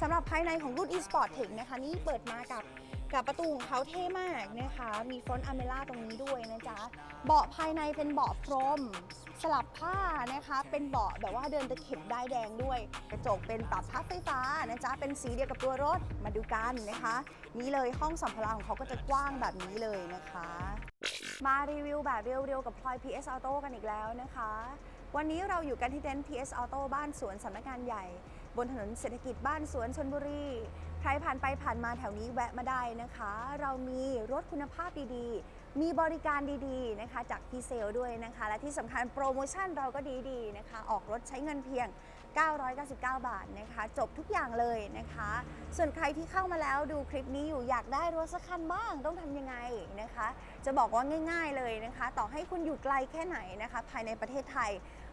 สำหรับภายในของรุ่น eSport Tech นะคะนี่เปิดมากับกับประตูของเขาเท่มากนะคะ มีฟรอนต์อเมล่าตรงนี้ด้วยนะจ๊ะ เบาะภายในเป็นเบาะพรม สลับผ้านะคะ เป็นเบาะแบบว่าเดินตะเข็บได้แดงด้วย กระจกเป็นปรับพับไฟฟ้านะจ๊ะ เป็นสีเดียวกับตัวรถ มาดูกันนะคะ นี่เลยห้องสัมภาระของเขาก็จะกว้างแบบนี้เลยนะคะ มารีวิวแบบเร็วๆกับพลอย PS Auto กันอีกแล้วนะคะ วันนี้เราอยู่กันที่เต็นท์ PS Auto บ้านสวนสำนักงานใหญ่ บนถนนเศรษฐกิจบ้านสวนชนบุรี ใครผ่านไปผ่านมาแถวนี้แวะมาได้นะคะ เรามีรถคุณภาพดีๆ มีบริการดีๆนะคะ จากพีเซลด้วยนะคะ และที่สำคัญโปรโมชั่นเราก็ดีๆนะคะ ออกรถใช้เงินเพียง 999 บาทนะคะ จบทุกอย่างเลยนะคะ ส่วนใครที่เข้ามาแล้วดูคลิปนี้อยู่อยากได้รถสักคันบ้างต้องทำยังไงนะคะ จะบอกว่าง่าย ๆเลยนะคะ ต่อให้คุณอยู่ไกลแค่ไหนนะคะ ภายในประเทศไทย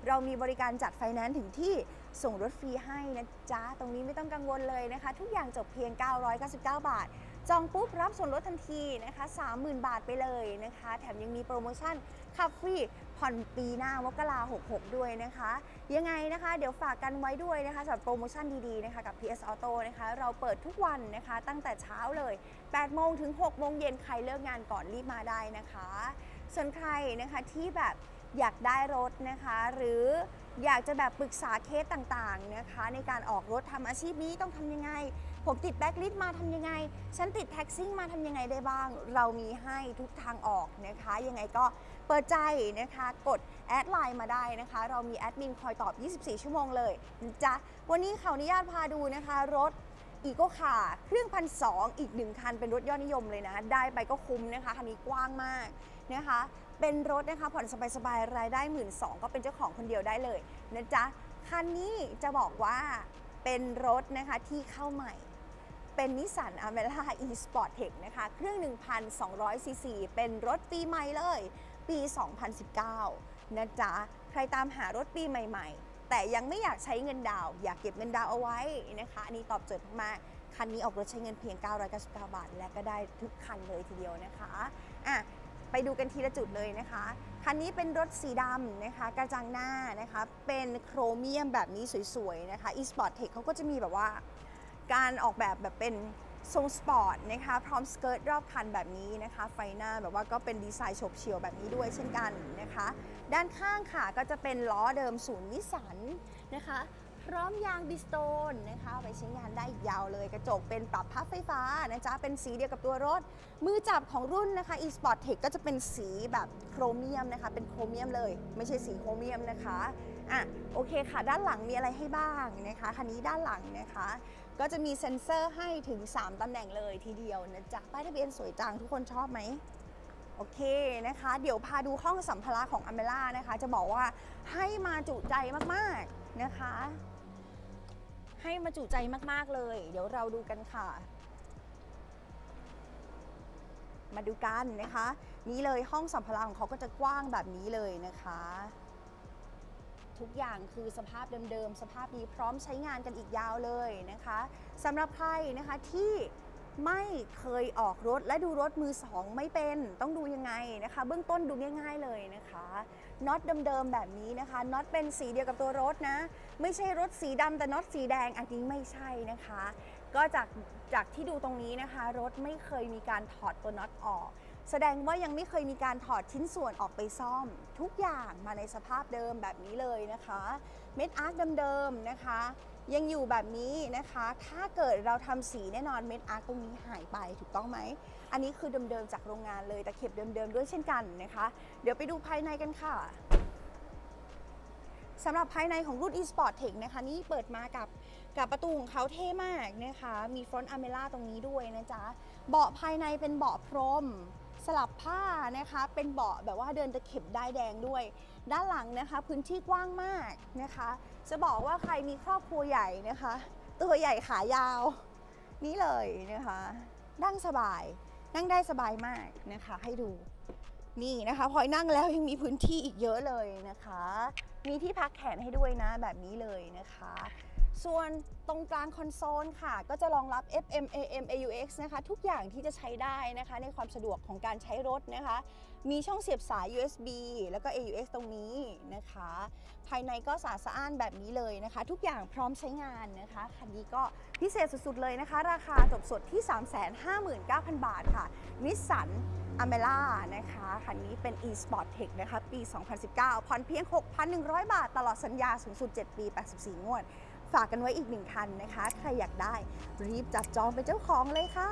เรามีบริการจัดไฟแนนซ์ถึงที่ ส่งรถฟรีให้นะจ๊ะ ตรงนี้ไม่ต้องกังวลเลยนะคะ ทุกอย่างจบเพียง 999 บาท จองปุ๊บรับส่วนลดทันทีนะคะ 30,000 บาทไปเลยนะคะ แถมยังมีโปรโมชั่นขับฟรีผ่อนปีหน้ามกรา66 ด้วยนะคะ ยังไงนะคะ เดี๋ยวฝากกันไว้ด้วยนะคะสำหรับโปรโมชั่นดีๆนะคะกับ PS Auto นะคะ เราเปิดทุกวันนะคะ ตั้งแต่เช้าเลย 8 โมงถึง 6 โมงเย็นใครเลิกงานก่อนรีบมาได้นะคะ ส่วนใครนะคะที่แบบ อยากได้รถนะคะ หรืออยากจะแบบปรึกษาเคสต่างๆนะคะ ในการออกรถทำอาชีพนี้ต้องทำยังไง ผมติดแบ็คลิสต์มาทำยังไง ฉันติดแท็กซี่มาทำยังไงได้บ้าง เรามีให้ทุกทางออกนะคะ ยังไงก็เปิดใจนะคะ กดแอดไลน์มาได้นะคะ เรามีแอดมินคอยตอบ 24 ชั่วโมงเลยนะจ๊ะวันนี้ขออนุญาตพาดูนะคะรถ อีโก้คาร์เครื่องพันสองอีกหนึ่งคันเป็นรถยอดนิยมเลยนะ ได้ไปก็คุ้มนะคะ คันนี้กว้างมากนะคะ เป็นรถนะคะผ่อนสบายๆ รายได้หมื่นสองก็เป็นเจ้าของคนเดียวได้เลยนะจ๊ะ คันนี้จะบอกว่าเป็นรถนะคะที่เข้าใหม่ เป็นนิสสันอเมร่า e-sport tech นะคะ เครื่อง 1,200ซีซีเป็นรถปีใหม่เลย ปี 2019 นะจ๊ะ ใครตามหารถปีใหม่ ๆ แต่ยังไม่อยากใช้เงินดาว อยากเก็บเงินดาวเอาไว้นะคะ อันนี้ตอบโจทย์มากคันนี้ออกรถใช้เงินเพียง 999 บาท และก็ได้ทุกคันเลยทีเดียวนะคะอะไปดูกันทีละจุดเลยนะคะ คันนี้เป็นรถสีดำนะคะ กระจังหน้านะคะ เป็นโครเมียมแบบนี้สวยๆนะคะ e-sport tech เขาก็จะมีแบบว่า การออกแบบแบบเป็น ทรงสปอร์ตนะคะพร้อมสเกิร์ตรอบคันแบบนี้นะคะ ไฟหน้าแบบว่าก็เป็นดีไซน์ฉบเฉี่ยวแบบนี้ด้วยเช่นกันนะคะ ด้านข้างค่ะก็จะเป็นล้อเดิมศูนย์นิสสันนะคะ พร้อมยางบิสโตนนะคะไปใช้งานได้ยาวเลย กระจกเป็นปรับพับไฟฟ้านะจ๊ะ เป็นสีเดียวกับตัวรถ มือจับของรุ่นนะคะ e-sport tech ก็จะเป็นสีแบบโครเมียมนะคะ เป็นโครเมียมเลย ไม่ใช่สีโครเมียมนะคะอะโอเคค่ะ ด้านหลังมีอะไรให้บ้างนะคะคันนี้ด้านหลังนะคะ ก็จะมีเซ็นเซอร์ให้ถึง 3ตำแหน่งเลยทีเดียวนะจ๊ะป้ายทะเบียนสวยจังทุกคนชอบไหมโอเคนะคะ เดี๋ยวพาดูห้องสัมภาระของอเมล่านะคะ จะบอกว่าให้มาจุใจมาก ๆ นะคะ มาจุใจมากๆเลย เดี๋ยวเราดูกันค่ะ มาดูกันนะคะ นี่เลยห้องสัมภาระของเขาก็จะกว้างแบบนี้เลยนะคะ ทุกอย่างคือสภาพเดิมๆ สภาพดีพร้อมใช้งานกันอีกยาวเลยนะคะสำหรับใครนะคะที่ ไม่เคยออกรถและดูรถมือสองไม่เป็น ต้องดูยังไงนะคะ เบื้องต้นดูง่ายๆเลยนะคะน็อตเดิมๆแบบนี้นะคะน็อตเป็นสีเดียวกับตัวรถนะ ไม่ใช่รถสีดำแต่น็อตสีแดงอันนี้ไม่ใช่นะคะ ก็จากจากที่ดูตรงนี้นะคะ รถไม่เคยมีการถอดตัวน็อตออก แสดงว่ายังไม่เคยมีการถอดชิ้นส่วนออกไปซ่อม ทุกอย่างมาในสภาพเดิมแบบนี้เลยนะคะ เม็ดอาร์คเดิมๆนะคะ ยังอยู่แบบนี้นะคะ ถ้าเกิดเราทำสีแน่นอนเม็ดอาร์คตรงนี้หายไปถูกต้องไหม อันนี้คือเดิมๆจากโรงงานเลยแต่เข็บเดิมๆด้วยเช่นกันนะคะ เดี๋ยวไปดูภายในกันค่ะสำหรับภายในของรุ่น eSport Tech นะคะ นี่เปิดมากับกับประตูของเขาเท่มากนะคะ มีฟรอนต์อเมล่าตรงนี้ด้วยนะจ๊ะ เบาะภายในเป็นเบาะพรม สลับผ้านะคะ เป็นเบาะแบบว่าเดินตะเข็บได้แดงด้วย ด้านหลังนะคะ พื้นที่กว้างมากนะคะ จะบอกว่าใครมีครอบครัวใหญ่นะคะ ตัวใหญ่ขายาว นี่เลยนะคะนั่งสบาย นั่งได้สบายมากนะคะ ให้ดูนี่นะคะพอยนั่งแล้วยังมีพื้นที่อีกเยอะเลยนะคะ มีที่พักแขนให้ด้วยนะแบบนี้เลยนะคะ ส่วนตรงกลางคอนโซลค่ะ ก็จะรองรับ FM AM AUX นะคะ ทุกอย่างที่จะใช้ได้นะคะ ในความสะดวกของการใช้รถนะคะ มีช่องเสียบสาย USB แล้วก็ AUX ตรงนี้นะคะ ภายในก็สะอาดสะอ้านแบบนี้เลยนะคะ ทุกอย่างพร้อมใช้งานนะคะ คันนี้ก็พิเศษสุดๆเลยนะคะ ราคาจบสดที่ 359,000 บาทค่ะนิสสันอเมล่านะคะ คันนี้เป็น e-sport tech นะคะ ปี 2019 ผ่อนเพียง 6,100 บาท ตลอดสัญญาสูงสุด 7 ปี 84 งวด ฝากกันไว้อีกหนึ่งคันนะคะ ใครอยากได้รีบจับจองเป็นเจ้าของเลยค่ะ